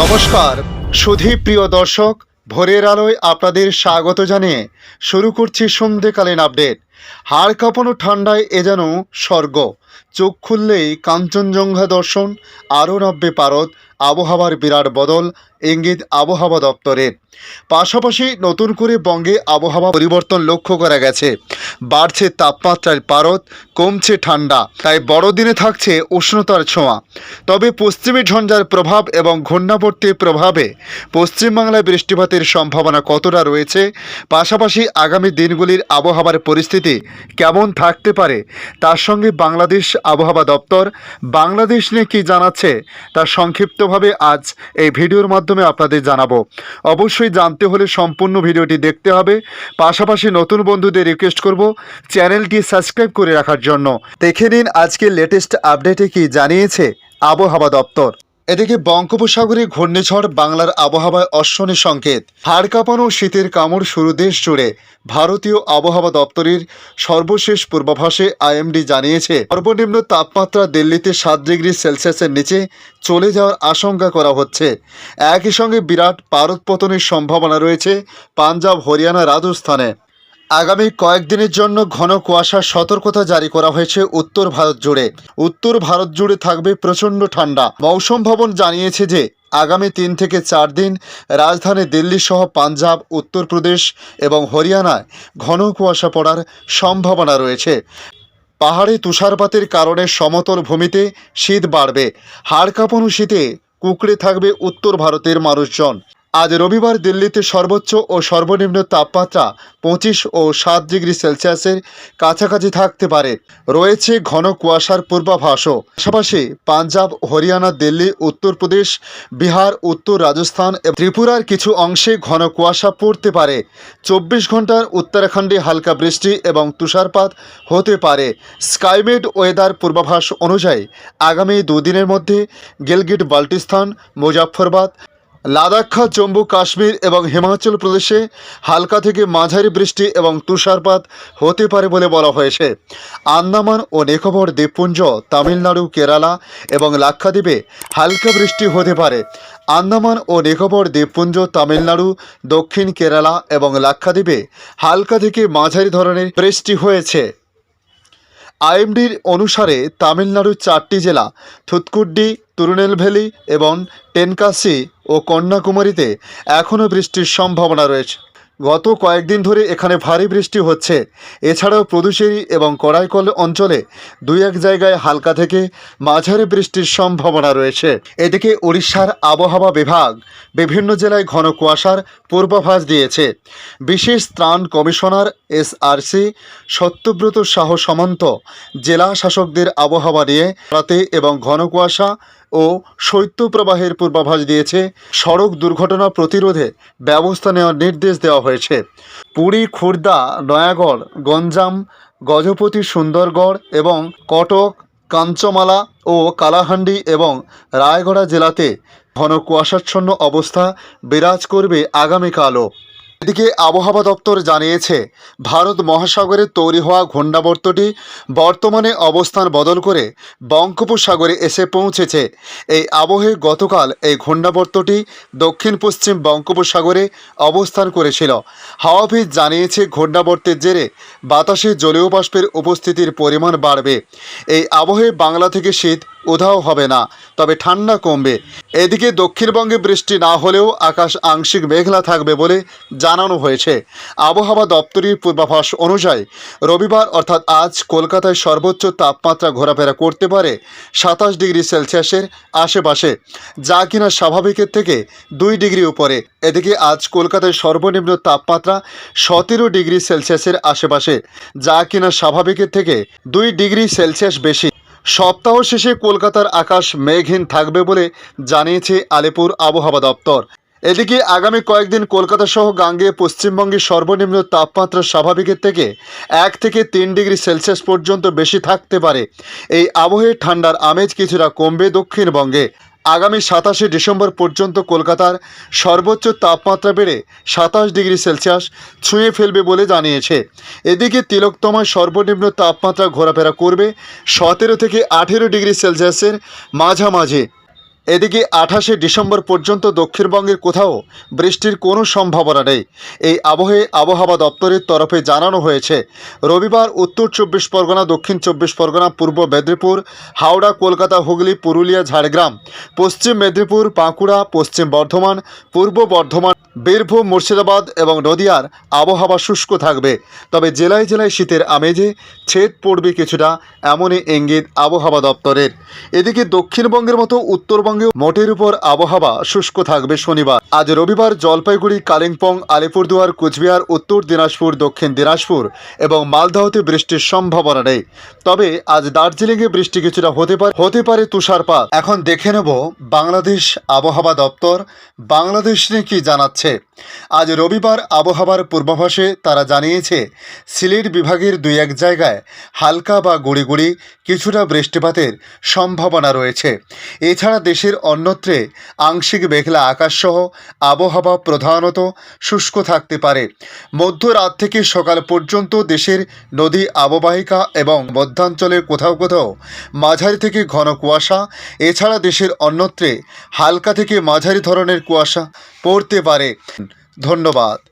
নমস্কার। সুধী প্রিয় দর্শক, ভোরের আলোয় আপনাদের স্বাগত জানিয়ে শুরু করছি সন্ধ্যেকালীন আপডেট। হাড় কাঁপানো ঠান্ডায় এ যেন স্বর্গ। চোখ খুললেই কাঞ্চনজঙ্ঘা দর্শন, আরও নাব্বে পারদ, আবহাওয়ার বিরাট বদল, ইঙ্গিত আবহাওয়া দপ্তরের পাশাপাশি নতুন করে বঙ্গে আবহাওয়া পরিবর্তন লক্ষ্য করা গেছে। বাড়ছে তাপমাত্রার পারদ, কমছে ঠান্ডা, তাই বড়দিনে থাকছে উষ্ণতার ছোঁয়া। তবে পশ্চিমী ঝঞ্ঝার প্রভাব এবং ঘূর্ণাবর্তীর প্রভাবে পশ্চিমবাংলায় বৃষ্টিপাতের সম্ভাবনা কতটা রয়েছে, পাশাপাশি আগামী দিনগুলির আবহাওয়ার পরিস্থিতি কেমন থাকতে পারে, তার সঙ্গে বাংলাদেশ আবহাওয়া দপ্তর বাংলাদেশ নিয়ে কী জানাচ্ছে তা সংক্ষিপ্তভাবে আজ এই ভিডিওর মাধ্যমে আপনাদের জানাব। অবশ্যই জানতে হলে সম্পূর্ণ ভিডিওটি দেখতে হবে। পাশাপাশি নতুন বন্ধুদের রিকোয়েস্ট করব চ্যানেলটি সাবস্ক্রাইব করে রাখার জন্য। দেখে নিন আজকের লেটেস্ট আপডেটে কি জানিয়েছে আবহাওয়া দপ্তর। এদিকে বঙ্গোপসাগরে ঘূর্ণিঝড়, বাংলার আবহাওয়ায় অশ্বনী সংকেত। হাড় কাঁপানো শীতের কামড় শুরু দেশ জুড়ে। ভারতীয় আবহাওয়া দপ্তরের সর্বশেষ পূর্বাভাসে আইএমডি জানিয়েছে, সর্বনিম্ন তাপমাত্রা দিল্লিতে সাত ডিগ্রি সেলসিয়াসের নিচে চলে যাওয়ার আশঙ্কা করা হচ্ছে। একই সঙ্গে বিরাট পারদ পতনের সম্ভাবনা রয়েছে পাঞ্জাব, হরিয়ানা, রাজস্থানে। আগামী কয়েকদিনের জন্য ঘন কুয়াশার সতর্কতা জারি করা হয়েছে উত্তর ভারত জুড়ে। উত্তর ভারত জুড়ে থাকবে প্রচণ্ড ঠান্ডা। মৌসুম ভবন জানিয়েছে যে, আগামী তিন থেকে চার দিন রাজধানী দিল্লি সহ পাঞ্জাব, উত্তরপ্রদেশ এবং হরিয়ানায় ঘন কুয়াশা পড়ার সম্ভাবনা রয়েছে। পাহাড়ে তুষারপাতের কারণে সমতল ভূমিতে শীত বাড়বে। হাড় শীতে কুকড়ে থাকবে উত্তর ভারতের মানুষজন। আজ রবিবার দিল্লিতে সর্বোচ্চ ও সর্বনিম্ন তাপমাত্রা পঁচিশ ও সাত ডিগ্রি সেলসিয়াসের কাছাকাছি থাকতে পারে। রয়েছে ঘন কুয়াশার পূর্বাভাসও। পাশাপাশি পাঞ্জাব, হরিয়ানা, দিল্লি, উত্তরপ্রদেশ, বিহার, উত্তর রাজস্থান এবং ত্রিপুরার কিছু অংশে ঘন কুয়াশা পড়তে পারে। চব্বিশ ঘণ্টার উত্তরাখণ্ডে হালকা বৃষ্টি এবং তুষারপাত হতে পারে। স্কাইমেড ওয়েদার পূর্বাভাস অনুযায়ী আগামী দুদিনের মধ্যে গিলগিট, বাল্টিস্তান মুজাফরবাদ লাদাখ, জম্মু, কাশ্মীর এবং হিমাচল প্রদেশে হালকা থেকে মাঝারি বৃষ্টি এবং তুষারপাত হতে পারে বলে বলা হয়েছে। আন্দামান ও নিকোবর দ্বীপপুঞ্জ, তামিলনাড়ু, কেরালা এবং লাক্ষাদ্বীপে হালকা বৃষ্টি হতে পারে। আন্দামান ও নিকোবর দ্বীপপুঞ্জ, তামিলনাড়ু, দক্ষিণ কেরালা এবং লাক্ষাদ্বীপে হালকা থেকে মাঝারি ধরনের বৃষ্টি হয়েছে। আইএমডির অনুসারে তামিলনাড়ুর চারটি জেলা, থুতকুড্ডি, তুরুনেলভেলি এবং টেনকাসি ও কন্যাকুমারীতে এখনও বৃষ্টির সম্ভাবনা রয়েছে। গত কয়েকদিন ধরে এখানে ভারী বৃষ্টি হচ্ছে। এছাড়াও প্রদুষেরি এবং কড়াইকল অঞ্চলে দুই এক জায়গায় হালকা থেকে মাঝারি বৃষ্টির সম্ভাবনা রয়েছে। এদিকে উড়িষ্যার আবহাওয়া বিভাগ বিভিন্ন জেলায় ঘন কুয়াশার পূর্বাভাস দিয়েছে। বিশেষ ত্রাণ কমিশনার এসআরসি সত্যব্রত শাহ সামন্ত জেলা শাসকদের আবহাওয়া নিয়ে রাতে এবং ঘন কুয়াশা ও শৈত্যপ্রবাহের পূর্বাভাস দিয়েছে। সড়ক দুর্ঘটনা প্রতিরোধে ব্যবস্থা নেওয়ার নির্দেশ দেওয়া হয়েছে। পুরী, খুর্দা, নয়াগড়, গঞ্জাম, গজপতি, সুন্দরগড় এবং কটক, কাঞ্চমালা ও কালাহান্ডি এবং রায়গড়া জেলাতে ঘন কুয়াশাচ্ছন্ন অবস্থা বিরাজ করবে আগামীকালও। এদিকে আবহাওয়া দপ্তর জানিয়েছে, ভারত মহাসাগরে তৈরি হওয়া ঘূর্ণাবর্তটি বর্তমানে অবস্থান বদল করে বঙ্গোপসাগরে এসে পৌঁছেছে। এই আবহে গতকাল এই ঘূর্ণাবর্তটি দক্ষিণ পশ্চিম বঙ্গোপসাগরে অবস্থান করেছিল। হাওয়াভিজ জানিয়েছে, ঘূর্ণাবর্তের জেরে বাতাসে জলীয় বাষ্পের উপস্থিতির পরিমাণ বাড়বে। এই আবহে বাংলা থেকে শীত উধাও হবে না, তবে ঠান্ডা কমবে। এদিকে দক্ষিণবঙ্গে বৃষ্টি না হলেও আকাশ আংশিক মেঘলা থাকবে বলে জানানো হয়েছে। আবহাওয়া দপ্তরের পূর্বাভাস অনুযায়ী রবিবার অর্থাৎ আজ কলকাতায় সর্বোচ্চ তাপমাত্রা ঘোরাফেরা করতে পারে সাতাশ ডিগ্রি সেলসিয়াসের আশেপাশে, যা কিনা স্বাভাবিকের থেকে দুই ডিগ্রি উপরে। এদিকে আজ কলকাতায় সর্বনিম্ন তাপমাত্রা সতেরো ডিগ্রি সেলসিয়াসের আশেপাশে, যা কিনা স্বাভাবিকের থেকে দুই ডিগ্রি সেলসিয়াস বেশি। সপ্তাহ শেষে কলকাতার আকাশ মেঘহীন থাকবে বলে জানিয়েছে আলিপুর আবহাওয়া দপ্তর। এদিকে আগামী কয়েকদিন কলকাতা সহ গাঙ্গে পশ্চিমবঙ্গের সর্বনিম্ন তাপমাত্রা স্বাভাবিকের থেকে এক থেকে তিন ডিগ্রি সেলসিয়াস পর্যন্ত বেশি থাকতে পারে। এই আবহে ঠান্ডার আমেজ কিছুটা কমবে দক্ষিণবঙ্গে। আগামী সাতাশে ডিসেম্বর পর্যন্ত কলকাতার সর্বোচ্চ তাপমাত্রা বেড়ে সাতাশ ডিগ্রি সেলসিয়াস ছুঁয়ে ফেলবে বলে জানিয়েছে। এদিকে তিলকতমায় সর্বনিম্ন তাপমাত্রা ঘোরাফেরা করবে সতেরো থেকে আঠেরো ডিগ্রি সেলসিয়াসের মাঝামাঝি। এদিকে আঠাশে ডিসেম্বর পর্যন্ত দক্ষিণবঙ্গের কোথাও বৃষ্টির কোনো সম্ভাবনা নেই। এই আবহে আবহাওয়া দপ্তরের তরফে জানানো হয়েছে, রবিবার উত্তর চব্বিশ পরগনা, দক্ষিণ চব্বিশ পরগনা, পূর্ব মেদিনীপুর, হাওড়া, কলকাতা, হুগলি, পুরুলিয়া, ঝাড়গ্রাম, পশ্চিম মেদিনীপুর, বাঁকুড়া, পশ্চিম বর্ধমান, পূর্ব বর্ধমান, বীরভূম, মুর্শিদাবাদ এবং নদিয়ার আবহাওয়া শুষ্ক থাকবে। তবে জেলায় জেলায় শীতের আমেজে ছেদ পড়বে কিছুটা, এমনই ইঙ্গিত আবহাওয়া দপ্তরের। এদিকে দক্ষিণবঙ্গের মতো উত্তরবঙ্গেও মোটের উপর আবহাওয়া শুষ্ক থাকবে শনিবার। আজ রবিবার জলপাইগুড়ি, কালিম্পং, আলিপুরদুয়ার, কুচবিহার, উত্তর দিনাজপুর, দক্ষিণ দিনাজপুর এবং মালদাহতে বৃষ্টির সম্ভাবনা নেই। তবে আজ দার্জিলিংয়ে বৃষ্টি কিছুটা হতে পারে হতে পারে তুষারপাত। এখন দেখে নেব বাংলাদেশ আবহাওয়া দপ্তর। বাংলাদেশ নিয়ে কি জানাচ্ছে। আজ রবিবার আবহাওয়ার পূর্বাভাসে তারা জানিয়েছে, সিলেট বিভাগের দুই এক জায়গায় হালকা বা গুড়ি কিছুটা বৃষ্টিপাতের সম্ভাবনা রয়েছে। এছাড়া দেশের অন্যত্রে আংশিক মেঘলা আকাশসহ আবহাওয়া প্রধানত শুষ্ক থাকতে পারে। মধ্যরাত থেকে সকাল পর্যন্ত দেশের নদী আববাহিকা এবং মধ্যাঞ্চলের কোথাও কোথাও মাঝারি থেকে ঘন কুয়াশা। এছাড়া দেশের অন্যত্রে হালকা থেকে মাঝারি ধরনের কুয়াশা পড়তে পারে। ধন্যবাদ।